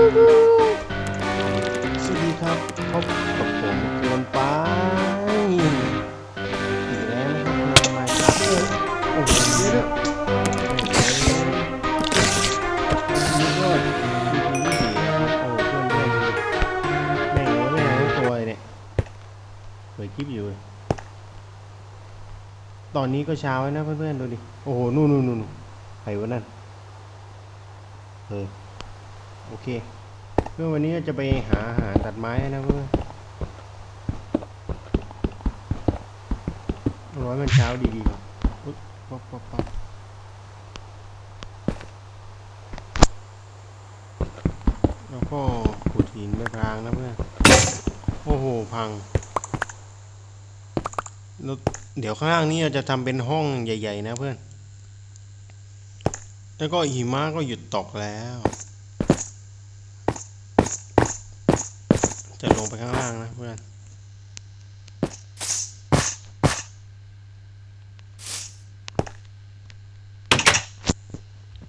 สวัสดีครับพบกับผมเกินไปอีกแล้วนะครับในไมค์ครับโอ้โหเยอะด้วยนี่ก็ทีทีสี่ครับโอ้เพื่อนเพื่อนแม่งแม่งทั้งตัวเนี่ยเปิดคลิปอยู่ ตอนนี้ก็เช้าแล้วนะเพื่อนๆดูดิ โอ้โห นู่นนู่นนู่นใครวะนั่นเออ โอเค เพื่อวันนี้จะไปหาอาหารตัดไม้นะเพื่อนร้อยมันเช้าดีๆก่อนอุ๊ยป๊บป๊บป๊บแล้วก็ขุดหินไปกลางนะเพื่อน โอ้โห พังแล้วเดี๋ยวข้างล่างนี้เราจะทำเป็นห้องใหญ่ ๆ นะเพื่อน แล้วก็หิมะก็หยุดตกแล้ว จะลงไปข้างล่างนะเพื่อน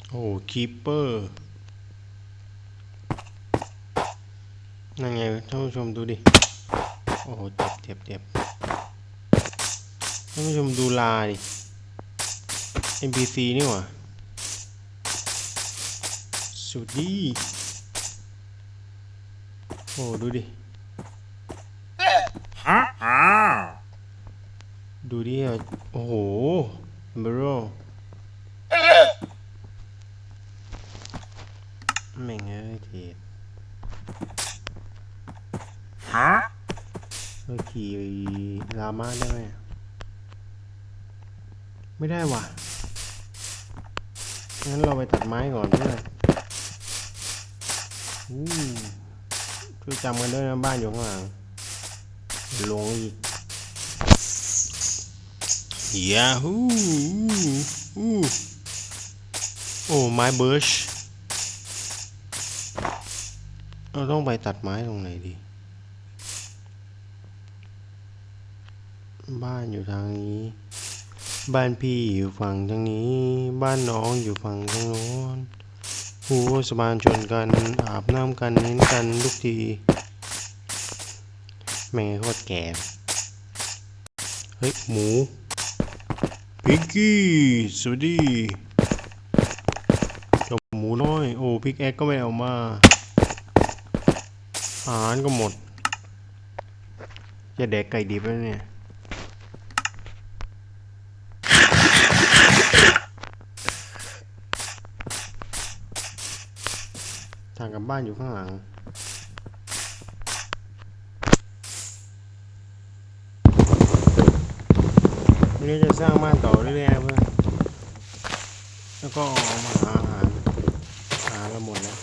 โอ้คีเปอร์นั่นไงท่านผู้ชมดูดิ โอ้โหเจ็บเจ็บเจ็บท่านผู้ชมดูลาดิ NPC นี่หว่าสวัสดี โอ้ดูดิ ดูดิอะ โอ้โหเบโรแม่งเอ้ยเทปเออขี่ลามาได้ไหมไม่ได้ว่ะ งั้นเราไปตัดไม้ก่อนเพื่อนอู้ช่วยจำกันด้วยนะบ้านอยู่ข้างหลังลงอีก ยาฮูอู้โอ้ ไม้เบิร์ชเราต้องไปตัดไม้ตรงไหนดี บ้านอยู่ทางนี้ บ้านพี่อยู่ฝั่งทางนี้ บ้านน้องอยู่ฝั่งทางโน้นหูสะพานชนกัน อาบน้ำกันเน้นกันทุกทีแม่โคตรแก่ เฮ้ย หมู พิกกี้ สวัสดีจ้าหมูน้อย โอ้ พิกแอคก็ไม่เอามา อาหารก็หมด จะแดกไก่ดิบแล้วเนี่ย ทางกลับบ้านอยู่ข้างหลัง วันนี้จะสร้างบ้านต่อเรื่อยๆเพื่อนแล้วก็ออกมาหาอาหารหาละหมดแล้ว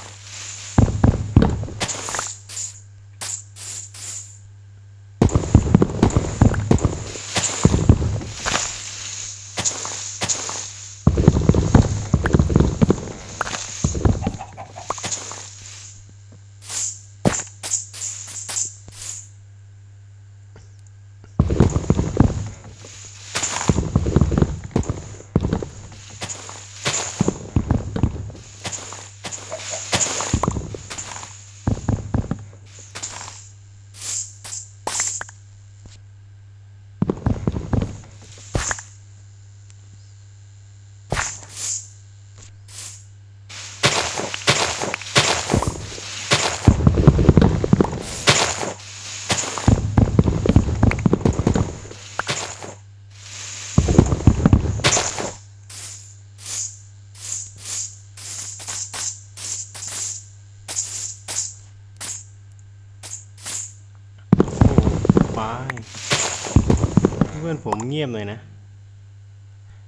เงียบหน่อยนะ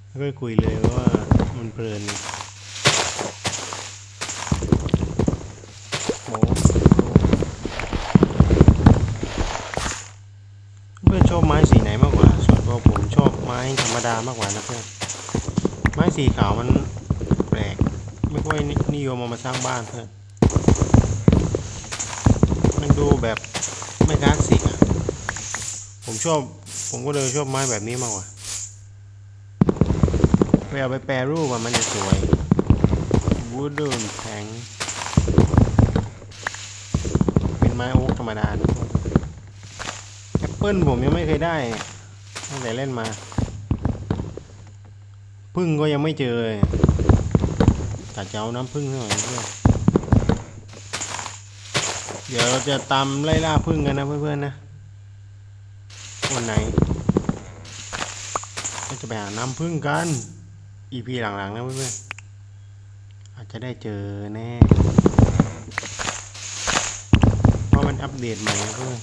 แล้วก็คุยเลยว่ามันเพลินโเพื่อนชอบไม้สีไหนมากกว่า ส่วนตัวผมชอบไม้ธรรมดามากกว่านะเพื่อน ไม้สีขาวมันแปลก ไม่ค่อยนิยมเอามาสร้างบ้านเพื่อน มันดูแบบไม่คลาสสิกอะผมชอบ ผมก็เลยชอบไม้แบบนี้มากกว่าไปเอาไปแปรรูปอะมันจะสวย wooden plank ไม้โอ๊กธรรมดาแอปเปิลผมยังไม่เคยได้ตั้งแต่เล่นมา พึ่งก็ยังไม่เจอเลยตัดจะเอาน้ำพึ่งหน่อยเพื่อนเดี๋ยวเราจะตามไล่ล่าพึ่งกันนะเพื่อนๆนะ วันไหนก็จะไปหาน้ำพึ่งกัน EP หลังๆนะเพื่อนๆอาจจะได้เจอแน่เพราะมันอัปเดตใหม่นะเพื่อน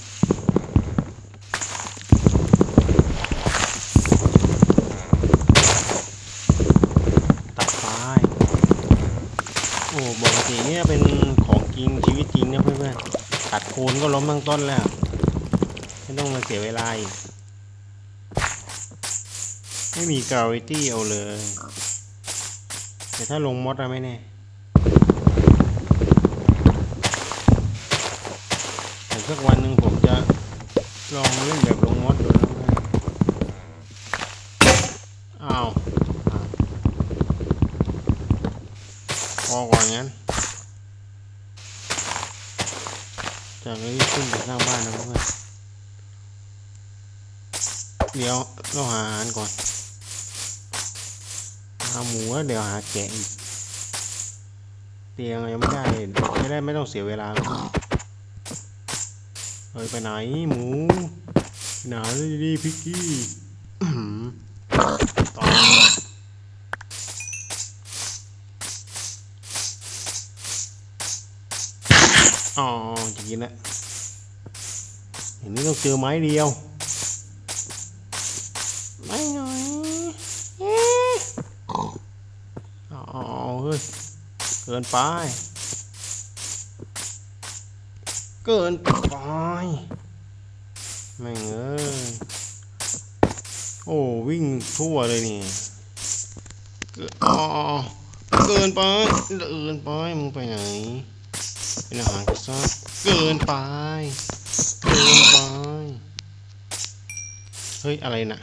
ตัดไฟโอ้ปกติเนี่ยเป็นของจริงชีวิตจริงนะเพื่อนๆตัดโคนก็ล้มทั้งต้นแล้ว ไม่ต้องมาเสียเวลาอีก ไม่มีกราวิตี้เอาเลย แต่ถ้าลงมดอะไม่แน่แต่สักวันหนึ่งผมจะลองเล่นแบบลงมดดูนะอ้าวอ้าวพอก่อนงั้นจากนี้ขึ้นไปสร้างบ้านนะเพื่อนเดี๋ยวเราหาอาหารก่อน หาหมูแล้วเดี๋ยวหาแกะอีก เตียงยังไม่ได้ไม่ได้ไม่ต้องเสียเวลาแล้วเฮ้ยไปไหนหมูไหนดีพิกกี้ต่ออ๋อจะกินแล้วอย่างนี้ต้องเจอไม้เดียว กินไป เกินไปแม่เอ้ยโอ้ วิ่งทั่วเลยนี่ เกินอ๋อเกินไป เกินไป มึงไปไหน เป็นอาหารกันซะเกินไป เกินไป เฮ้ย อะไรน่ะ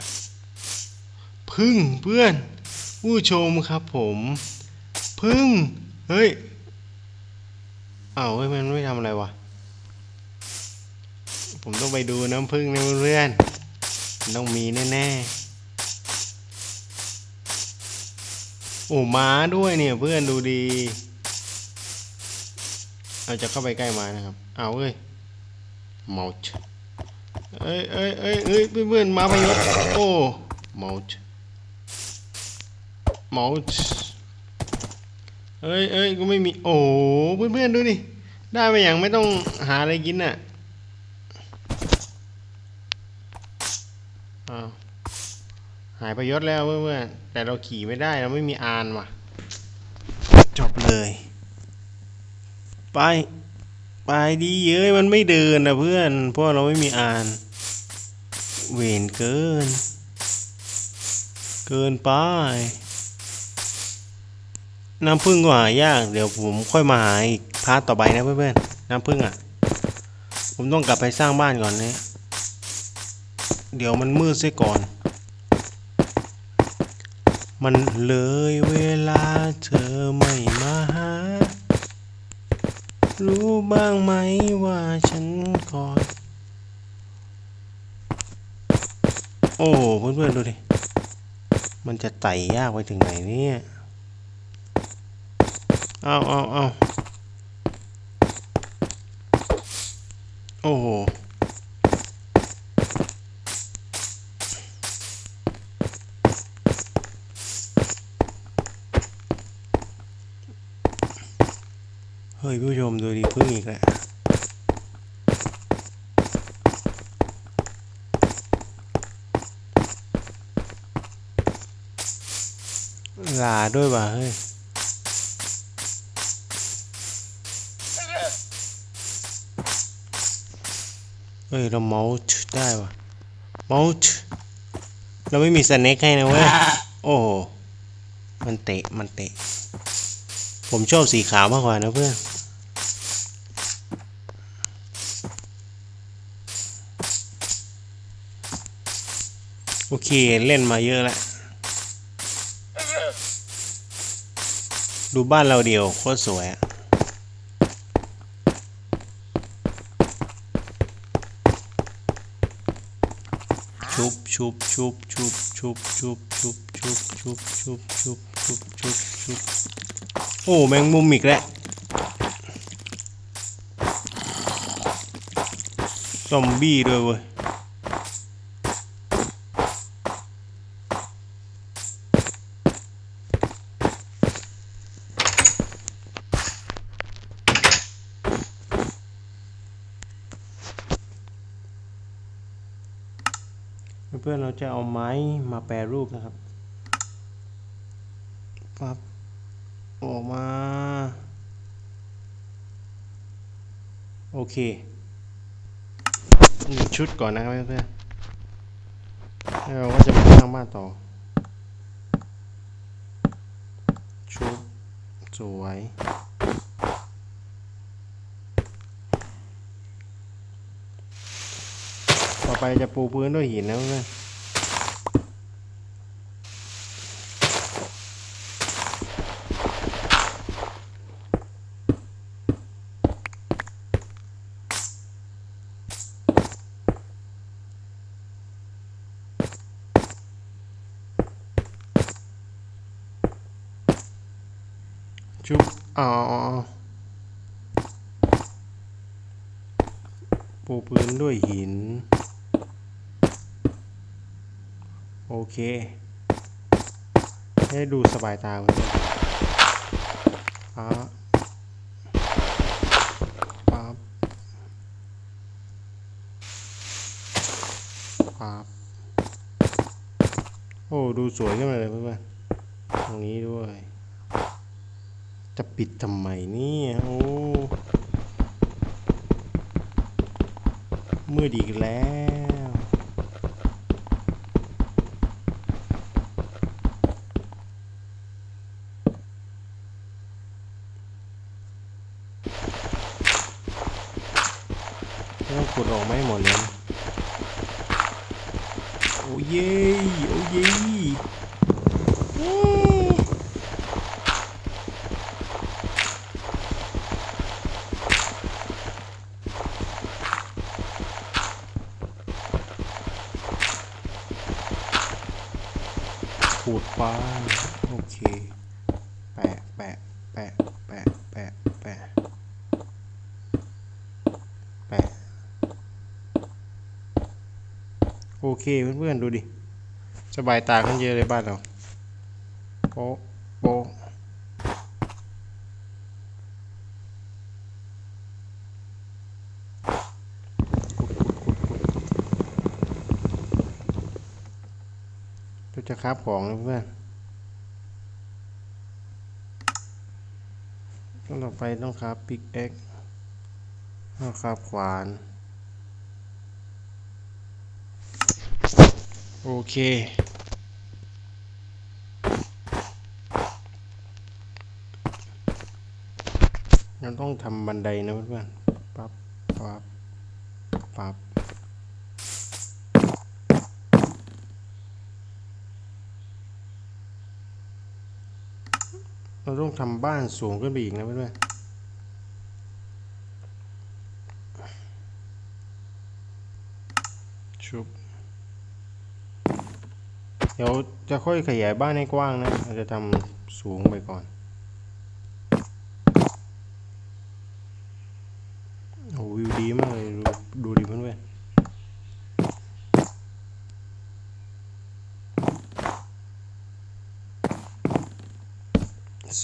พึ่งเพื่อน ผู้ชมครับผม พึ่ง เฮ้ย เอ้าเฮ้ยมันไม่ทำอะไรวะ ผมต้องไปดูน้ำพึ่งนะเพื่อนต้องมีแน่ๆ โอ้ม้าด้วยเนี่ยเพื่อนดูดี เราจะเข้าไปใกล้ม้านะครับ เอาเอ้ยเมาชเอ้ยเอ้ยเอ้ยเอ้ยเพื่อนๆมาพยศโอ้เมาชเมาส์ อ้ยเอ้ยก็ไม่มี โอ้โหเพื่อนดูดิได้มาอย่างไม่ต้องหาอะไรกินน่ะอ้าวหายประยศแล้วเพื่อนๆแต่เราขี่ไม่ได้เราไม่มีอานว่ะ จบเลย ไป ไปดีเย้ยมันไม่เดินนะเพื่อน เพราะเราไม่มีอาน เวรเกิน เกินไป น้ำผึ้งก็หายาก เดี๋ยวผมค่อยมาหาอีกพาร์ทต่อไปนะเพื่อนๆ น้ำผึ้งอะ ผมต้องกลับไปสร้างบ้านก่อนนะเดี๋ยวมันมืดเสียก่อน มันเลยเวลาเธอไม่มาหา รู้บ้างไหมว่าฉันก่อน โอ้เพื่อนๆดูดิ มันจะไต่ยากไปถึงไหนเนี่ย เอาเอาเอาโอ้โหเฮ้ยผู้ชมดูดีพึ่งอีกแล้วลาด้วยว่ะเฮ้ย เฮ้ย เราเมาส์ได้ว่ะเมาส์เราไม่มีสเน็กให้นะเว้ย โอ้โห มันเตะ มันเตะ ผมชอบสีขาวมากกว่านะเพื่อนโอเค เล่นมาเยอะแล้วดูบ้านเราเดียวโคตรสวยอะ ชุบชุบชุบชุบชุบชุบชุบชุบชุบชุบชุบชุบชุบชุบโอ้แมงมุมอีกแล้วซอมบี้ด้วยเว้ย พื่อนๆเราจะเอาไม้มาแปรรูปนะครับปั๊บออกมา โอเคหนึ่งชุดก่อนนะครับเพื่อนๆแล้วเราก็จะมาสร้างบ้านต่อ ชุด สวยต่อไปจะปูพื้นด้วยหินนะเพื่อนชุบอ๋อ ปูพื้นด้วยหิน โอเค ให้ดูสบายตาเพื่อนป๊บป๊าบป๊บโอ้ ดูสวยขึ้นมาเลยเพื่อนๆตรงนี้ด้วย จะปิดทำไมเนี่ย โอ้ มืดอีกแล้วต้องขุดออกไม่หมดเลยนะโอ้เย่โอ้เย่เย้ ขูดป้าโอเค แปะ แปะ แปะ แปะ แปะ แปะ แปะ โอเคเพื่อนๆ ดูดิ สบายตาขึ้นเยอะเลยบ้านเราโป๊ะโป๊ะ จะคราบของนะเพื่อนต้องต่อไปต้องคราบปิกเอ็กต้องคราบขวาน โอเคเราต้องทำบันไดนะเพื่อนๆปั๊บปั๊บปั๊บ เราต้องทำบ้านสูงขึ้นไปอีกนะเพื่อนๆชุบ เดี๋ยวจะค่อยขยายบ้านให้กว้างนะเราจะทำสูงไปก่อน โอ้วิวดีมากเลย ดูดูดิเพื่อนๆ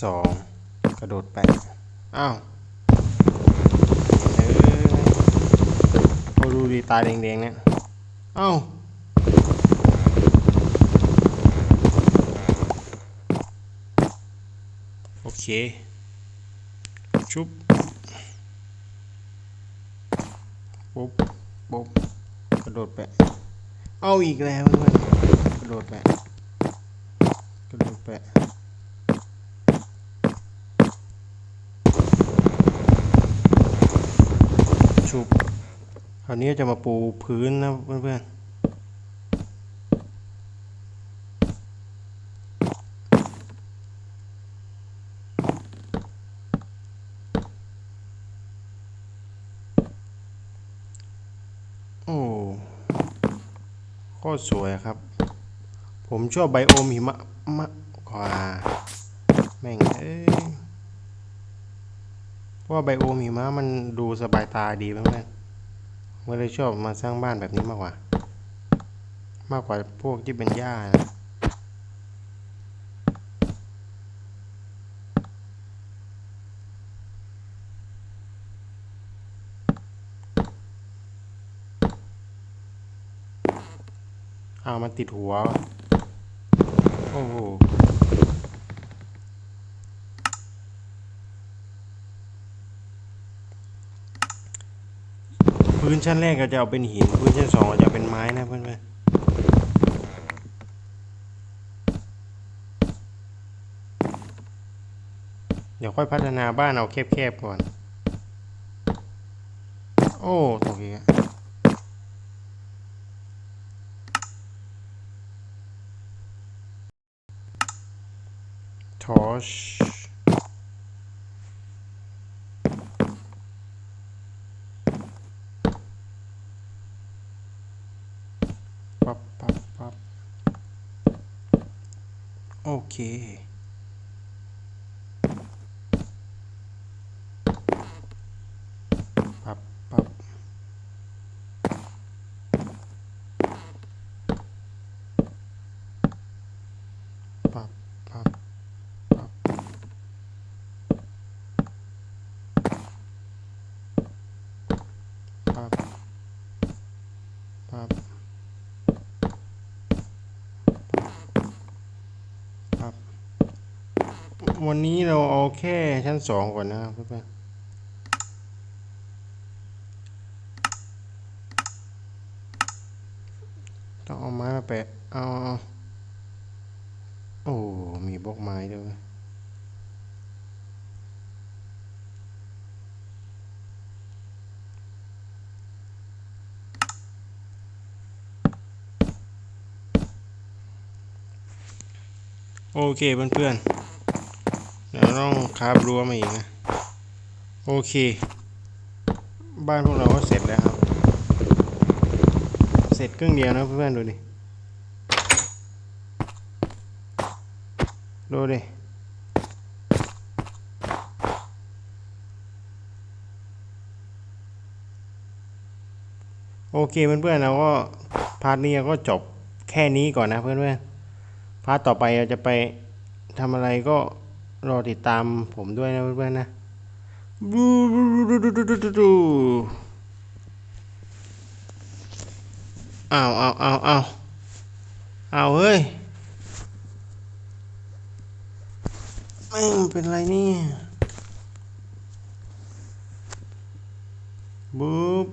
สองกระโดดแปะอ้าวเออโอ้ดูดีตาแดงๆเนี่ยอ้าวโอเค ชุบปุ๊บปุ๊บกระโดดแปะเอาอีกแล้วเพื่อนกระโดดแปะกระโดดแปะ ชุบคราวนี้จะมาปูพื้นนะเพื่อนๆโอ้คก็สวยครับ ผมชอบไบโอมหิมะมากกว่าแม่งเอ้ย เพราะว่าไบโอมหิมะมันดูสบายตาดีมากๆผมเลยชอบมาสร้างบ้านแบบนี้มากกว่า มากกว่าพวกที่เป็นหญ้านะอ้ามันติดหัว โอ้โห พื้นชั้นแรกก็จะเอาเป็นหิน พื้นชั้นสองก็จะเป็นไม้นะเพื่อนๆเดี๋ยวค่อยพัฒนาบ้านเอาแคบๆก่อน โอ้ตกอีกทอชปับปับปับ โอเค ปับปับปับปับ ปั๊บปั๊บปั๊บ วันนี้เราเอาแค่ชั้นสองก่อนนะครับเพื่อนต้องเอาไม้มาแปะ เอาโอ้ มีบล็อกไม้ด้วย โอเคเพื่อนๆ คาบรั้วมาอีกนะโอเค บ้านพวกเราก็เสร็จแล้วครับ เสร็จครึ่งเดียวนะเพื่อนๆดูดิดูดิโอเคเพื่อนๆเราก็พาร์ทนี้ก็จบแค่นี้ก่อนนะเพื่อนๆพาร์ทต่อไปเราจะไปทำอะไรก็ รอติดตามผมด้วยนะเพื่อนๆนะบูดูดูดูดูดูดูอ้าวอ้าวอ้าวอ้าวอ้าวเฮ้ยแม่งเป็นไรเนี่ยบูบ